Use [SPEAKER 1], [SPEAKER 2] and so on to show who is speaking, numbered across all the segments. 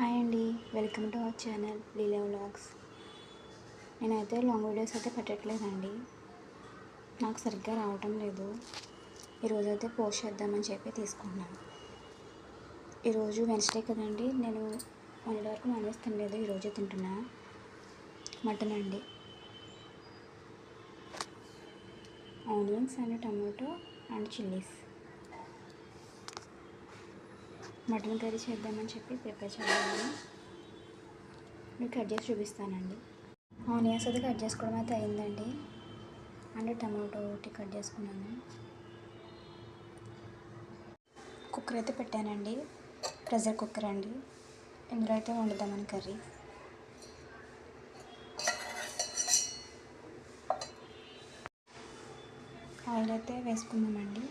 [SPEAKER 1] Hi అండి. Welcome to our channel Leela vlogs. నేనైతే long videos అయితే పెట్టట్లేదండి. నాకు సరిగ్గా రావటం లేదు. ఈరోజైతే పోస్ట్ చేద్దామని చెప్పి తీసుకున్నాను. ఈరోజు వెన్స్డే కదండి. నేను మొన్నటి వరకు నాన్ వెజ్ తినలేదు. ఈరోజు తింటున్నా. మటన్ అండి. Onions and tomato and chillies. Mutton curry చేద్దామని చెప్పి ప్రిపేర్ చేద్దామని మీకు కట్ చేసి చూపిస్తానండి. ఆనియన్స్ అది కట్ చేసుకోవడం అయితే అయిందండి. అండ్ టమాటో ఒకటి కట్ చేసుకున్నాను. కుక్కర్ అయితే పెట్టానండి. ప్రెషర్ కుక్కర్ అండి. ఇందులో అయితే వండుదామని కర్రీ. ఆయిల్ అయితే వేసుకుందామండి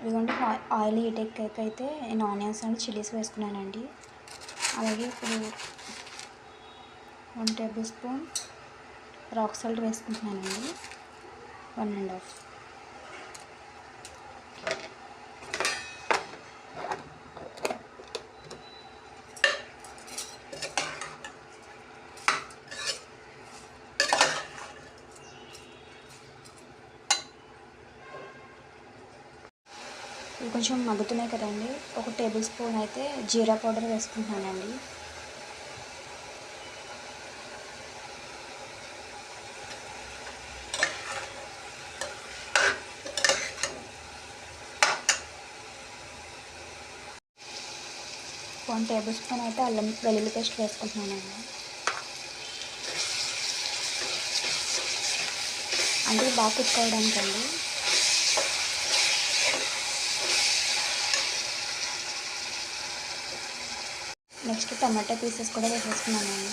[SPEAKER 1] ఇదిగోండి ఆయిల్ హీట్ ఎక్కాక అయితే నేను ఆనియన్స్ అండ్ చిల్లీస్ వేసుకున్నానండి. అలాగే ఇప్పుడు one tablespoon rock salt వేసుకుంటున్నానండి. One and half. ఇవి కొంచెం మగ్గుతున్నాయి కదండి. ఒక టేబుల్ స్పూన్ అయితే జీరా పౌడర్ వేసుకుంటున్నానండి. వన్ టేబుల్ స్పూన్ అయితే అల్లం వెల్లుల్లి పేస్ట్ వేసుకుంటున్నానండి. అంటే బాగా కుక్ అవ్వడానికండి. నెక్స్ట్ టమాటా పీసెస్ కూడా వేసేసుకున్నానండి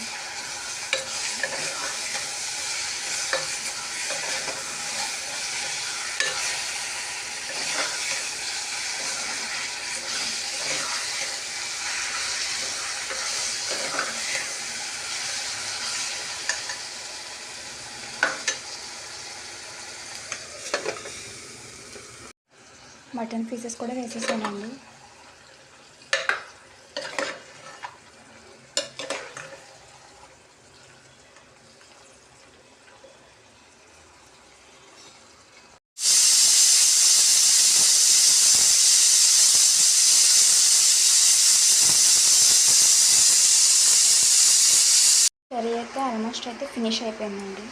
[SPEAKER 1] మటన్ పీసెస్ కూడా వేసేసానండి కర్రీ అయితే ఆల్మోస్ట్ అయితే ఫినిష్ అయిపోయిందండి.